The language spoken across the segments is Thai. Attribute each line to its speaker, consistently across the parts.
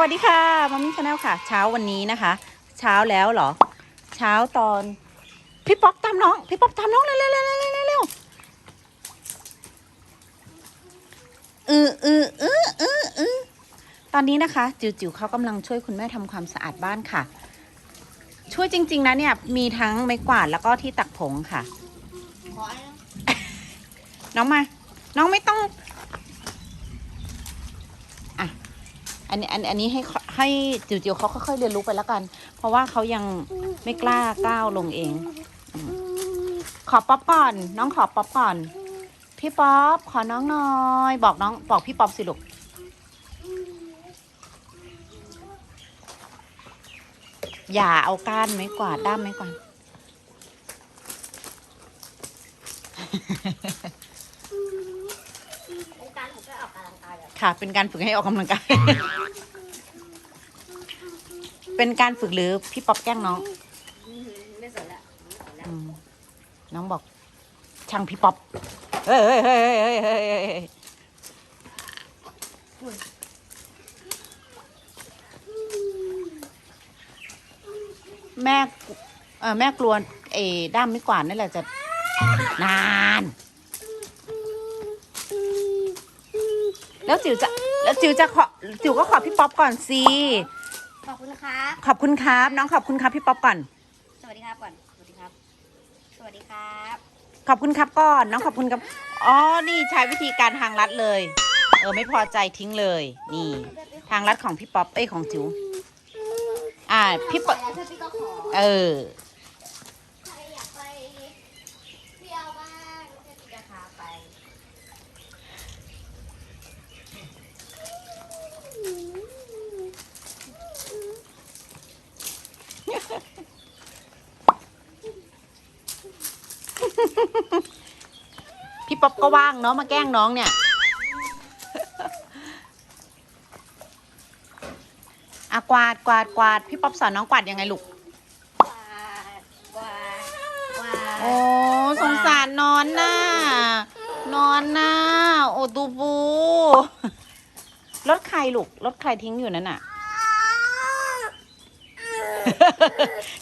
Speaker 1: วัสดีค่ะมัมมี่ชาแนลค่ะ เช้าวันนี้นะคะ เช้าแล้วเหรอ เช้าตอน พี่ป๊อปตามน้อง พี่ป๊อปตามน้องเร็วเร็วเร็วเร็วเร็วเร็วเออเออเออเออเออตอนนี้นะคะ จิ๋วจิ๋วเขากำลังช่วยคุณแม่ทำความสะอาดบ้านค่ะ ช่วยจริง ๆ นะเนี่ย มีทั้งไม้กวาดแล้วก็ที่ตักผงค่ะน้องมา น้องไม่ต้อง อะ อันนี้อันอันนี้ให้ให้จิ๋วจิ๋วเขาค่อยๆเรียนรู้ไปแล้วกัน เพราะว่าเขายังไม่กล้าก้าวลงเอง ขอป๊อปก่อน น้องขอป๊อปก่อน พี่ป๊อปขอน้องหน่อย บอกน้องบอกพี่ป๊อปสิลูกอย่าเอาก้านไม้กวาดด้ามไม้กวาด
Speaker 2: เป็น การผมจะออกกำลังกายแบบ
Speaker 1: ค่ะ เป็นการฝึกให้ออกกำลังกาย เป็นการฝึกหรือพี่ป๊อปแกล้งน้อง
Speaker 2: ไม่สนละไม่สนละ
Speaker 1: อืมน้องบอก ช่างพี่ป๊อปเฮ้ยเฮ้ยเฮ้ยเฮ้ยเฮ้ยเฮ้ยเฮ้ยแม่เออแม่กลัวเอด้ามไม่กวาดนั่แหละจะนาน แล้วจิ๋วจะแล้วจิ๋วจะขอจิ๋วก็ขอพี่ป๊อปก่อนสิ
Speaker 2: ขอบคุณครับ
Speaker 1: ขอบคุณครับ น้องขอบคุณครับพี่ป๊อปก่อน
Speaker 2: สวัสดีครับก่อน สวัสดีครับ สวัสดีครับ
Speaker 1: ขอบคุณครับก่อน น้องขอบคุณครับ อ๋อ นี่ใช้วิธีการทางลัดเลย เออไม่พอใจทิ้งเลย นี่ ทางลัดของพี่ป๊อป เอ้ยของจิ๋ว อ่า พี่ป๊อป
Speaker 2: แล้วพี่ก็ขอ
Speaker 1: เออ
Speaker 2: ใครอยากไปเที่ยวบ้างพี่จะพาไป
Speaker 1: ป๊อปก็ว่างเนาะมาแกล้งน้องเนี่ย อะกวาดกวาดกวาดพี่ป๊อปสอนน้องกวาดยังไงลูก
Speaker 2: กวาดกวาดกวาด
Speaker 1: โอ้สงสารนอนน่ะนอนน่ะโอตูบูรถใครลูกรถใครทิ้งอยู่นั่นน่ะ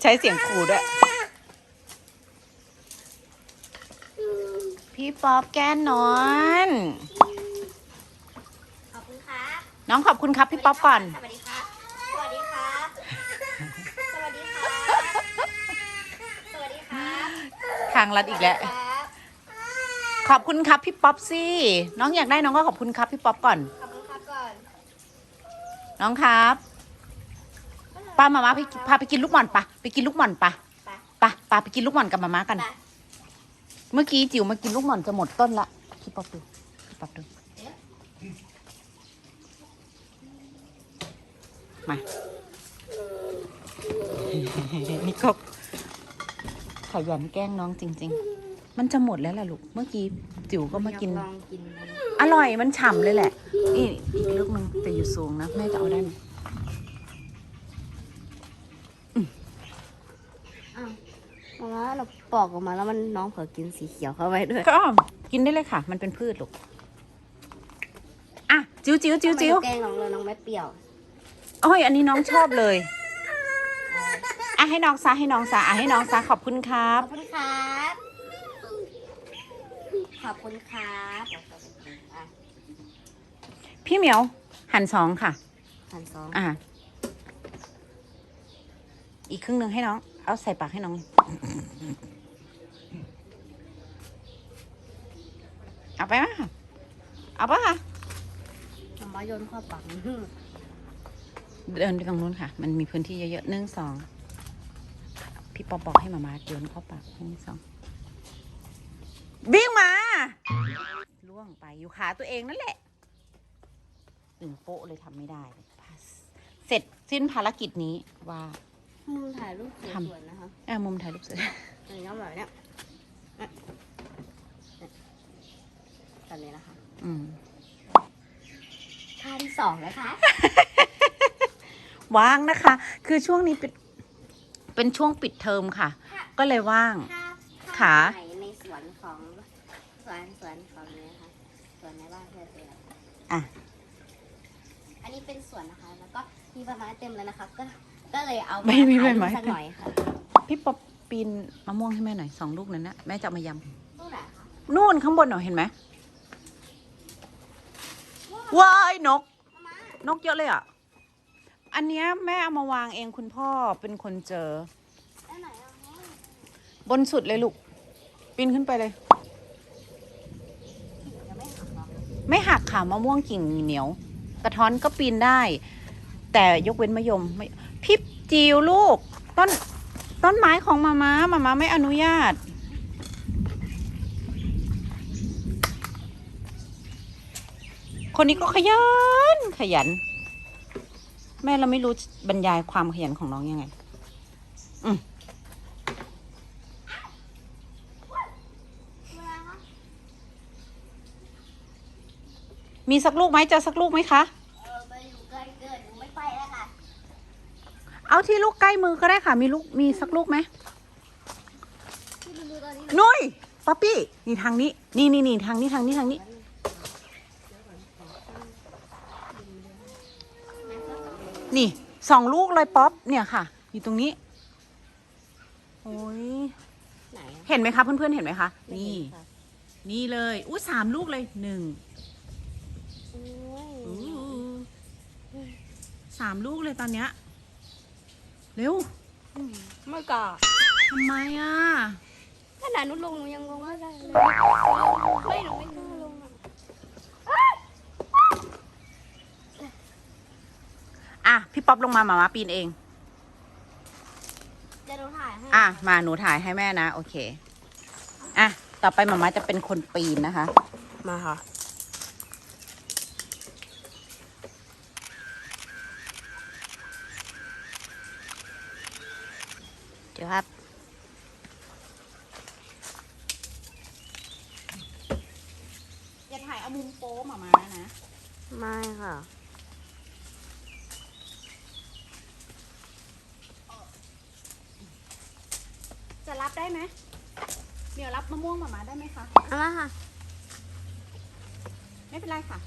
Speaker 1: ใช้เสียงขู่ด้วย พี่ป๊อปแกล้งนอน
Speaker 2: ขอบคุณครับ
Speaker 1: น้องขอบคุณครับพี่ป๊อปก่อน
Speaker 2: สวัสดีครับ สวัสดีครับ สวัสดีครับ สวัสดีครับ
Speaker 1: ทางลัดอีกแล้ว
Speaker 2: ครับ
Speaker 1: ขอบคุณครับพี่ป๊อปสิน้องอยากได้น้องก็ขอบคุณครับพี่ป๊อปก่อน
Speaker 2: ขอบคุณครับก่อน
Speaker 1: น้องครับป้ามามาไปพาไปกินลูกหม่อนปะไปกินลูกหม่อนปะ
Speaker 2: ไป
Speaker 1: ปะปาไปกินลูกหม่อนกับมาม่ากัน
Speaker 2: ไป
Speaker 1: เมื่อกี้จิ๋วมากินลูกหม่อนจะหมดต้นละพี่ป๊อปดูพี่ป๊อปดู มา นี่ก็ขยันแกล้งน้องจริง ๆ มันจะหมดแล้วล่ะลูก เมื่อกี้จิ๋วก็มากิน
Speaker 2: ลองกินมัน
Speaker 1: อร่อยมันฉ่ำเลยแหละ นี่อีกลูกหนึงแต่อยู่สูงนะแม่จะเอาได้ไหม
Speaker 2: เพราะว่าเราปอกออกมาแล้วมันน้องเผลอกินสีเขียวเข้าไปด้วย
Speaker 1: ก็กินได้เลยค่ะ มันเป็นพืชลูกอะจิ๋วจิ๋วจิ๋วจิ๋ว
Speaker 2: แกล้งน้องเลยน้องไม่เปรี้ยว
Speaker 1: โอ้ยอันนี้น้องชอบเลยอะให้น้องซะให้น้องซะอะให้น้องซะขอบคุณครั
Speaker 2: ข
Speaker 1: บ
Speaker 2: อบคุณครับขอบคุณครับอะ
Speaker 1: พี่เหมียวหั่นสองค่ะ
Speaker 2: พันสอง
Speaker 1: อะ อีกครึ่งหนึ่งให้น้อง เอาใส่ปากให้น้อง เอาไปไหมคะเอาปะคะ
Speaker 2: น้องบ้าโยนเข้าปาก
Speaker 1: เดินไปตรงนู้นค่ะ มันมีพื้นที่เยอะๆหนึ่งสองพี่ป๊อปบอกให้มามาโยนเข้าปากหนึ่งสองวิ่งมาล่วงไปอยู่ขาตัวเองนั่นแหละหนึ่งโป๊ะเลยทำไม่ได้เลยเสร็จสิ้นภารกิจนี้ว่า
Speaker 2: มุมถ่ายรูปส
Speaker 1: ทำ
Speaker 2: วยๆนะคะ
Speaker 1: เออมุมถ่ายรูปสวย
Speaker 2: อย่างนี้แบบเนี้ยอะแบบนี้นะคะ
Speaker 1: อืม
Speaker 2: ท่าที่สองนะคะ
Speaker 1: ว่างนะคะ คือช่วงนี้เป็นเป็นช่วงปิดเทอมค่ะ ก็เลยว่าง
Speaker 2: ถ้า
Speaker 1: ขา
Speaker 2: ถ้าไหนในสวนของสวนสวนของนี้นะคะสวนในบ้านเพื่อนเสือ
Speaker 1: อะ
Speaker 2: อันนี้เป็นสวนนะคะ แล้วก็มีใบไม้เต็มเลยนะคะ ก็ ก็เลยเอา
Speaker 1: ไม่มีใบไม้
Speaker 2: สักหน่อยค่ะ
Speaker 1: พี่ป๊อปปีนมะม่วงให้แม่หน่อยสองลูกนั้นนะแม่จะเอามาย
Speaker 2: ลูกไหนคะำ
Speaker 1: นู่นข้างบนหน่อยเห็นไหมว้ายนก
Speaker 2: มาน
Speaker 1: กเยอะเลยอะ อันเนี้ยแม่เอามาวางเองคุณพ่อเป็นคนเจอ
Speaker 2: ได้ไหนอะ
Speaker 1: บนสุดเลยลูก ปีนขึ้นไปเลย
Speaker 2: ยังไม่หักหรอก
Speaker 1: ไม่หักค่ะมะม่วงกิ่งเหนียว กระท้อนก็ปีนได้ แต่ยกเว้นมะยมไม่ พี่จิวลูก ต้นต้นไม้ของมาม้ามาม้าไม่อนุญาต คนนี้ก็ขยันขยัน แม่เราไม่รู้บรรยายความขยันของน้องยังไง อืมมีสักลูกไหมเจะสักลูกไหมคะ
Speaker 2: เออไปอยู่ไกลเกินหนูไม่ไปแล้วค่ะ
Speaker 1: เอาที่ลูกใกล้มือก็ได้ค่ะ มีลูกมีสักลูกไหม
Speaker 2: ที่ดูตอนนี้
Speaker 1: นุ้ยป๊อปปี้นี่ทางนี้ นี่นี่นี่ทางนี้ทางนี้ทางนี้ นี่สองลูกเลยป๊อปเนี่ยค่ะ อยู่ตรงนี้โอ้ย
Speaker 2: ไหนอะ
Speaker 1: เห็นไหมคะเพื่อนๆเห็นไหมคะ
Speaker 2: ไม่
Speaker 1: นี่
Speaker 2: เห็ค่ะ
Speaker 1: นี่เลยอู้สามลูกเลยหนึ่ง
Speaker 2: โอ้ย
Speaker 1: อู้สามลูกเลยตอนเนี้ย เร็ว
Speaker 2: ไม่กล้า
Speaker 1: ทำไมอะ
Speaker 2: ขนาดนุลงหนูยังลงไม่ได้เลยไม่หนูไม่กล้าลงอะ
Speaker 1: อะพี่ป๊อปลงมาหมามาปีนเอง
Speaker 2: เดี๋ยวหนูถ่ายให้
Speaker 1: อะมาหนูถ่ายให้แม่นะ โอเค อะ ต่อไปหมามาจะเป็นคนปีนนะคะ
Speaker 2: มาค่ะ ดี๋ยวครับ
Speaker 1: อย่าถ่ายเอามุมโป๊หมามานะ
Speaker 2: ไม่ค่ะ
Speaker 1: จะรับได้ไหมเดี๋ยวรับมะม่วงหมามาได้ไหมคะ
Speaker 2: เอามาค่ะ
Speaker 1: ไม่เป็นไรค่ะ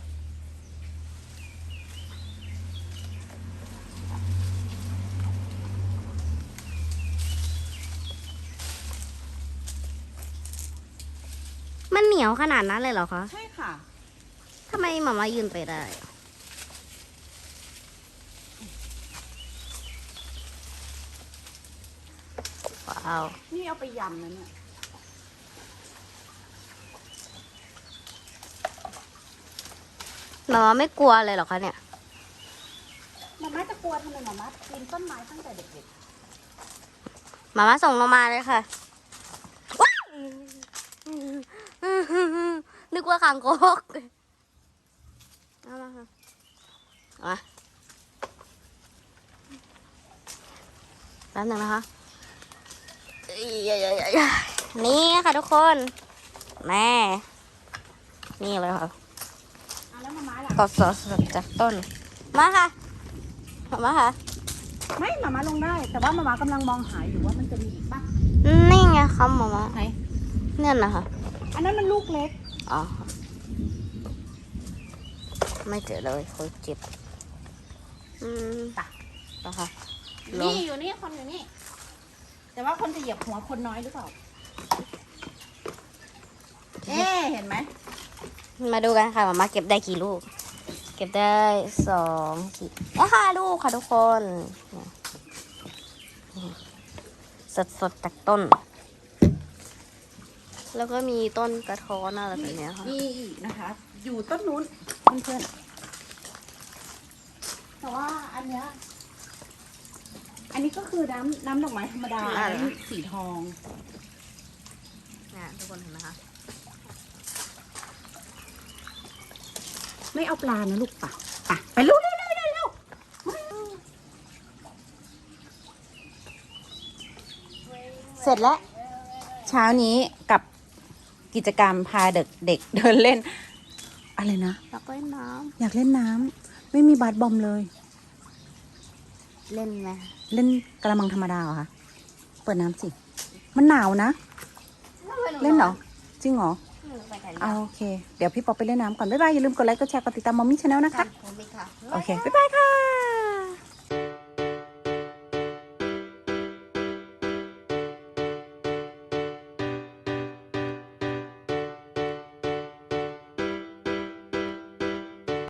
Speaker 2: มันเหนียวขนาดนั้นเลยเหรอคะ
Speaker 1: ใช่ค่ะ
Speaker 2: ทำไมหมามายืนไปได้ ว้าว
Speaker 1: นี่เอาไปยำนะเนี่ย
Speaker 2: หมามาไม่กลัวเลยเหรอคะเนี่ย
Speaker 1: หมามาจะกลัวทำไมหมามาปีนต้นไม้ตั้งแต่เด็ก
Speaker 2: หมามาส่งลงมาเลยค่ะว้ายนึ กว่าคางคกเอามาค่ะเอามาแป๊บหนึงนะคะเอ้ยๆๆๆนี่ค่ะทุกคนแม่นี่เลยค่ะ
Speaker 1: ๆอะแล้วหมามาล่ะ
Speaker 2: ก็สดๆจากต้น มาค่ะ มาค่ะ
Speaker 1: ไม่หมามาลงได้ แต่ว่าหมามากำลังมองหาอยู่ว่ามันจะมีอีกปะ
Speaker 2: นี่ไงคะหมามา
Speaker 1: ไหน
Speaker 2: เนี่ยนะคะ
Speaker 1: อันนั้นมันลูกเล็ก
Speaker 2: อ๋อ ไม่เจอเลยเขาเจ็บ อืม
Speaker 1: ไป
Speaker 2: นะคะลง
Speaker 1: นี่อยู่นี่คนอยู่นี่ แต่ว่าคนจะเหยียบหัวคนน้อยหรือเปล่า เอ๊ะเห็นไหม
Speaker 2: มาดูกันค่ะหมามาเก็บได้กี่ลูก เก็บได้สองสี่และห้าลูกค่ะทุกคน สดสดๆจากต้น แล้วก็มีต้นกระท้อนอะไรแบบเนี้ยค่ะ
Speaker 1: มีอีกนะคะ อยู่ต้นนู้นเพื่อนๆแต่ว่าอันเนี้ยอันนี้ก็คือน้ำน้ำดอกไม้ธรรมดา
Speaker 2: อ่า
Speaker 1: อันนี้สีทอง
Speaker 2: เนี่ยทุกคนเห็นไหมคะ
Speaker 1: ไม่เอาปลานะลูกป่ะป่ะไปลูกเร็วเร็วเร็วเร็วเสร็จแล้ว เช้านี้กับ กิจกรรมพาเด็กเด็กเดินเล่น อะไรนะ
Speaker 2: อยากเล่นน้
Speaker 1: อยากเล่นน้ำไม่มีบาสบอมเลยำ
Speaker 2: เล่นไหม
Speaker 1: เล่นกระมังธรรมดาเหรอคะเปิดน้ำสิ มันหนาวนะ เล่นเหรอ จริงเหรอ
Speaker 2: ไปถ่าย
Speaker 1: เอาโอเค เดี๋ยวพี่ป๊อปไปเล่นน้ำก่อน บ๊ายบาย อย่าลืมกดไลค์กดแชร์กดติดตามมอมมี่ชาแนลนะคะ
Speaker 2: ผมไปค่ะ
Speaker 1: โอเค บ๊ายบายค่ะ